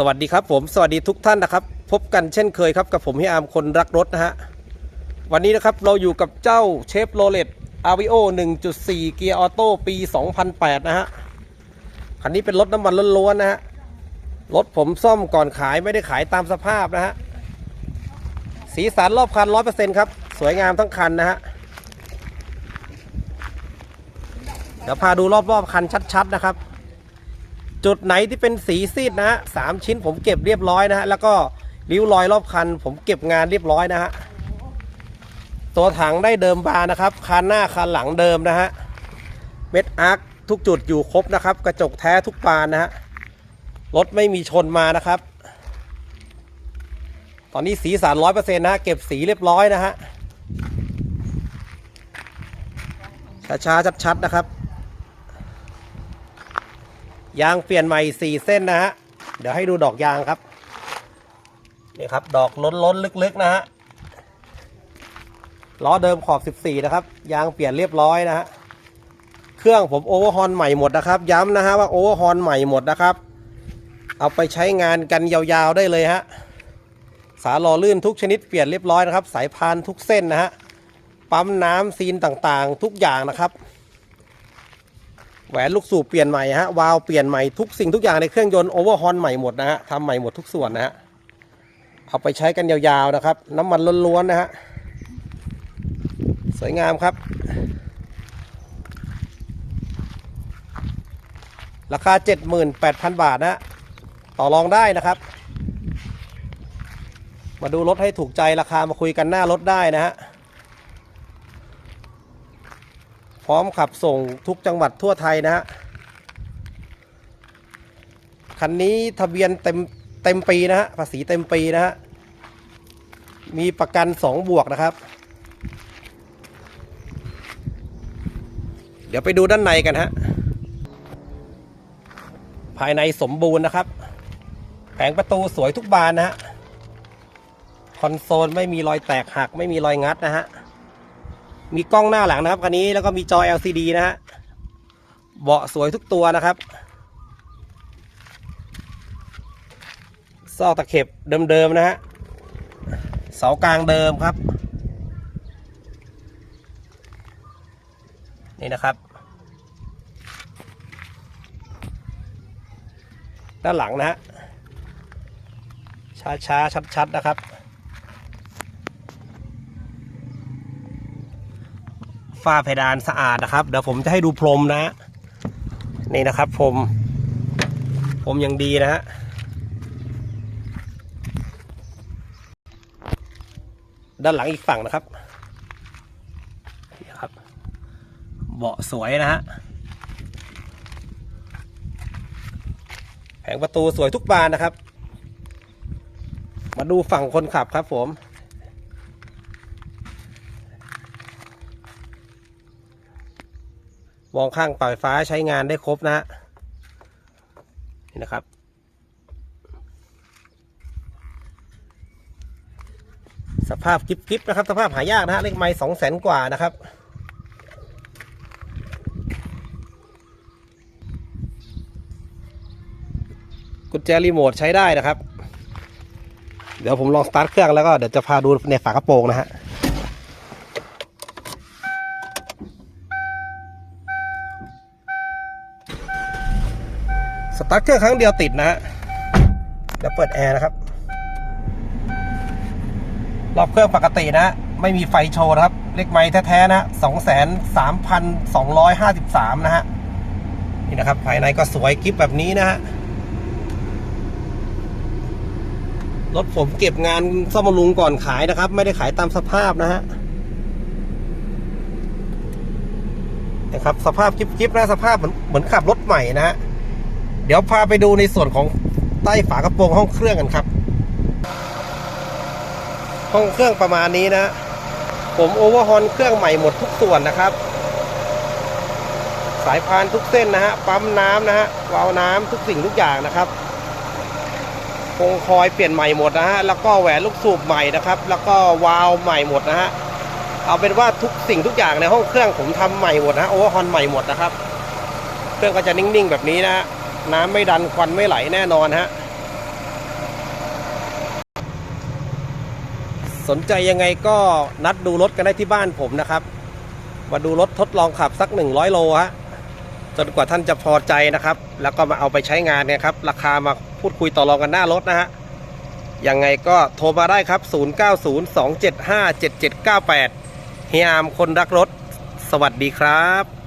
สวัสดีครับผมสวัสดีทุกท่านนะครับ พบกันเช่นเคยครับกับผมพี่อาร์มคนรักรถนะฮะวันนี้นะครับเราอยู่กับเจ้าเชฟโรเลตอาวิโอ1.4 เกียร์ออโต้ปี 2008 นะฮะคันนี้เป็นรถน้ำมันล้วนๆนะฮะรถผมซ่อมก่อนขายไม่ได้ขายตามสภาพนะฮะสีสันรอบคัน 100%ครับสวยงามทั้งคันนะฮะเดี๋ยวพาดูรอบๆคันชัดๆนะครับ จุดไหนที่เป็นสีซีดนะฮะสามชิ้นผมเก็บเรียบร้อยนะฮะแล้วก็ริ้วรอยรอบคัน ผมเก็บงานเรียบร้อยนะฮะตัวถังได้เดิมบานนะครับคันหน้าคันหลังเดิมนะฮะเม็ดอาร์คทุกจุดอยู่ครบนะครับ กระจกแท้ทุกบานนะฮะรถไม่มีชนมานะครับ ตอนนี้สีสันร้อยเปอร์เซ็นต์นะฮะเก็บสีเรียบร้อยนะฮะช้าๆชัดๆนะครับ ยางเปลี่ยนใหม่4เส้นนะฮะ เดี๋ยวให้ดูดอกยางครับ นี่ครับ ดอกล้นล้นลึกๆนะฮะ ล้อเดิมขอบ 14 นะครับ ยางเปลี่ยนเรียบร้อยนะฮะ เครื่องผมโอเวอร์ฮอนใหม่หมดนะครับ ย้ำนะฮะว่าโอเวอร์ฮอนใหม่หมดนะครับ เอาไปใช้งานกันยาวๆได้เลยฮะ สาหล่อลื่นทุกชนิดเปลี่ยนเรียบร้อยนะครับ สายพานทุกเส้นนะฮะ ปั๊มน้ำซีนต่างๆ ทุกอย่างนะครับ แหวนลูกสูบเปลี่ยนใหม่ฮะวาล์วเปลี่ยนใหม่ทุกสิ่งทุกอย่างในเครื่องยนต์โอเวอร์ฮอนใหม่หมดนะฮะทำใหม่หมดทุกส่วนนะฮะเอาไปใช้กันยาวๆนะครับ น้ำมันล้วนๆนะฮะสวยงามครับ ราคา 78,000 บาทนะฮะต่อรองได้นะครับ มาดูรถให้ถูกใจราคามาคุยกันหน้ารถได้นะฮะ พร้อมขับส่งทุกจังหวัดทั่วไทยนะฮะคันนี้ทะเบียนเต็มเต็มปีนะฮะภาษีเต็มปีนะฮะมีประกัน 2 บวกนะครับ เดี๋ยวไปดูด้านในกันฮะภายในสมบูรณ์นะครับแผงประตูสวยทุกบานนะฮะ คอนโซลไม่มีรอยแตกหักไม่มีรอยงัดนะฮะ มีกล้องหน้าหลังนะครับคันนี้แล้วก็มีจอ LCD นะฮะเบาะสวยทุกตัวนะครับ ซอกตะเข็บเดิมๆนะฮะเสากลางเดิมครับ นี่นะครับ ด้านหลังนะฮะช้าๆชัดๆนะครับ ฝ้าเพดานสะอาดนะครับ เดี๋ยวผมจะให้ดูพรมนะ นี่นะครับพรมพรมยังดีนะฮะด้านหลังอีกฝั่งนะครับนี่ครับ เบาะสวยนะฮะแผงประตูสวยทุกบานนะครับ มาดูฝั่งคนขับครับผม มองข้างปล่อยฟ้าใช้งานได้ครบนะฮะนี่นะครับ สภาพกิฟๆนะครับ สภาพหายากนะฮะเลขไม้สองแสนกว่านะครับกุญแจรีโมทใช้ได้นะครับ เดี๋ยวผมลองสตาร์ทเครื่องแล้วก็เดี๋ยวจะพาดูในฝากระโปรงนะฮะ สตาร์ทเครื่องครั้งเดียวติดนะฮะเดี๋ยวเปิดแอร์นะครับ รอบเครื่องปกตินะ ไม่มีไฟโชว์นะครับ เลขไม้แท้ๆนะสองแสนสามพันสองร้อยห้าสิบสามนะฮะ นี่นะครับ ภายในก็สวยกิฟแบบนี้นะฮะ รถผมเก็บงานซ่อมบำรุงก่อนขายนะครับ ไม่ได้ขายตามสภาพนะฮะนะครับ สภาพกิ๊บๆนะ สภาพเหมือนเหมือนขับรถใหม่นะฮะ เดี๋ยวพาไปดูในส่วนของใต้ฝากระโปรงห้องเครื่องกันครับ ห้องเครื่องประมาณนี้นะ ผมโอเวอร์ฮอนเครื่องใหม่หมดทุกส่วนนะครับ สายพานทุกเส้นนะฮะปั๊มน้ำนะฮะวาล์วน้ำทุกสิ่งทุกอย่างนะครับโครงคอยเปลี่ยนใหม่หมดนะฮะแล้วก็แหวนลูกสูบใหม่นะครับ แล้วก็วาล์วใหม่หมดนะฮะเอาเป็นว่าทุกสิ่งทุกอย่างในห้องเครื่องผมทำใหม่หมดนะโอเวอร์ฮอนใหม่หมดนะครับ เครื่องก็จะนิ่งๆแบบนี้นะฮะ น้ำไม่ดันควันไม่ไหลแน่นอนฮะ สนใจยังไงก็นัดดูรถกันได้ที่บ้านผมนะครับ มาดูรถทดลองขับสัก 100 โลฮะ จนกว่าท่านจะพอใจนะครับ แล้วก็มาเอาไปใช้งานเนี่ยครับ ราคามาพูดคุยต่อรองกันหน้ารถนะฮะ ยังไงก็โทรมาได้ครับ 0902757798 เฮียมคนรักรถ สวัสดีครับ